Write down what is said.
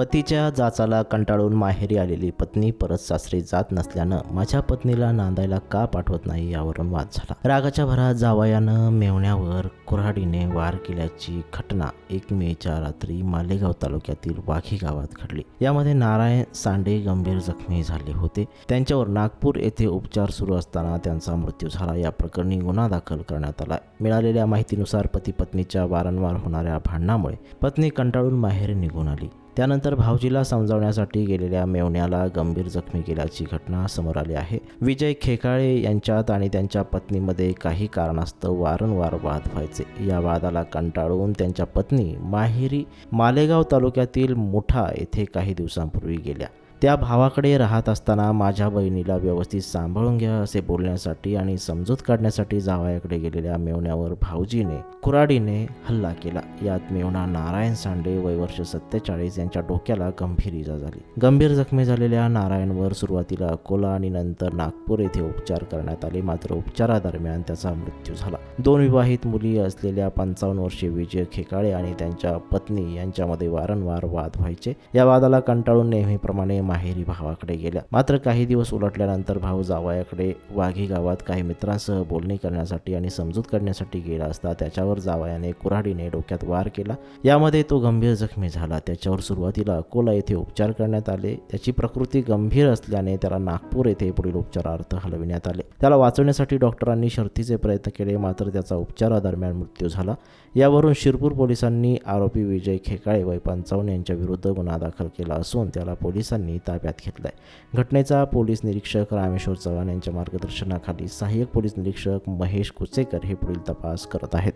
पतीच्या जाचाला कंटाळून माहेरी आलेली पत्नी परत सासरी जात नसल्यानं माझ्या पत्नीला नांदायला का पाठवत नाही यावरून वाद झाला. रागाच्या भरात जावयानं मेवण्यावर कुऱ्हाडीने वार केल्याची घटना एक मेच्या रात्री मालेगाव तालुक्यातील वाघी गावात घडली. यामध्ये नारायण सांडे गंभीर जखमी झाले होते. त्यांच्यावर नागपूर येथे उपचार सुरू असताना त्यांचा मृत्यू झाला. या प्रकरणी गुन्हा दाखल करण्यात आला. मिळालेल्या माहितीनुसार पती पत्नीच्या वारंवार होणाऱ्या भांडणामुळे पत्नी कंटाळून माहेरी निघून आली. त्यानंतर भावजीला समजावण्यासाठी गेलेल्या मेवण्याला गंभीर जखमी केल्याची घटना समोर आली आहे. विजय खेकाळे यांच्यात आणि त्यांच्या पत्नीमध्ये काही कारणास्तव वारंवार वाद व्हायचे. या वादाला कंटाळून त्यांच्या पत्नी माहेरी मालेगाव तालुक्यातील मुठा येथे काही दिवसांपूर्वी गेल्या. त्या भावाकडे राहत असताना माझ्या बहिणीला व्यवस्थित सांभाळून घ्या असे बोलण्यासाठी आणि समजूत काढण्यासाठी जावयाकडे गेलेल्या मेवण्यावर भाऊजीने कुराडीने हल्ला केला. यात मेवणा नारायण सांडे वय वर्ष सत्तेचाळीस यांच्या डोक्याला गंभीर इजा झाली. गंभीर जखमी झालेल्या नारायणवर सुरुवातीला अकोला आणि नंतर नागपूर येथे उपचार करण्यात आले. मात्र उपचारादरम्यान त्याचा मृत्यू झाला. दोन विवाहित मुली असलेल्या पंचावन्न वर्षीय विजय खेकाळे आणि त्यांच्या पत्नी यांच्यामध्ये वारंवार वाद व्हायचे. या वादाला कंटाळून नेहमीप्रमाणे माहेरी भावाकडे गेल्या मात्र काही दिवस उलटल्यानंतर भाऊ जावयाकडे वाघी गावात काही मित्रांसह बोलणी करण्यासाठी आणि समजूत करण्यासाठी गेला असता त्याच्यावर जावयाने कुऱ्हाडीने डोक्यात वार केला. यामध्ये तो गंभीर जखमी झाला. त्याच्यावर सुरुवातीला अकोला येथे उपचार करण्यात आले. त्याची प्रकृती गंभीर असल्याने त्याला नागपूर येथे पुढील उपचारार्थ हलविण्यात आले. त्याला वाचवण्यासाठी डॉक्टरांनी शर्थीचे प्रयत्न केले मात्र त्याचा उपचारादरम्यान मृत्यू झाला. यावरून शिरपूर पोलिसांनी आरोपी विजय खेकाळे वय पंचावन्न यांच्या विरुद्ध गुन्हा दाखल केला असून त्याला पोलिसांनी ताब्यात घेतलाय. घटनेचा पोलीस निरीक्षक रामेश्वर चव्हाण यांच्या मार्गदर्शनाखाली सहाय्यक पोलीस निरीक्षक महेश कुचेकर हे पुढील तपास करत आहेत.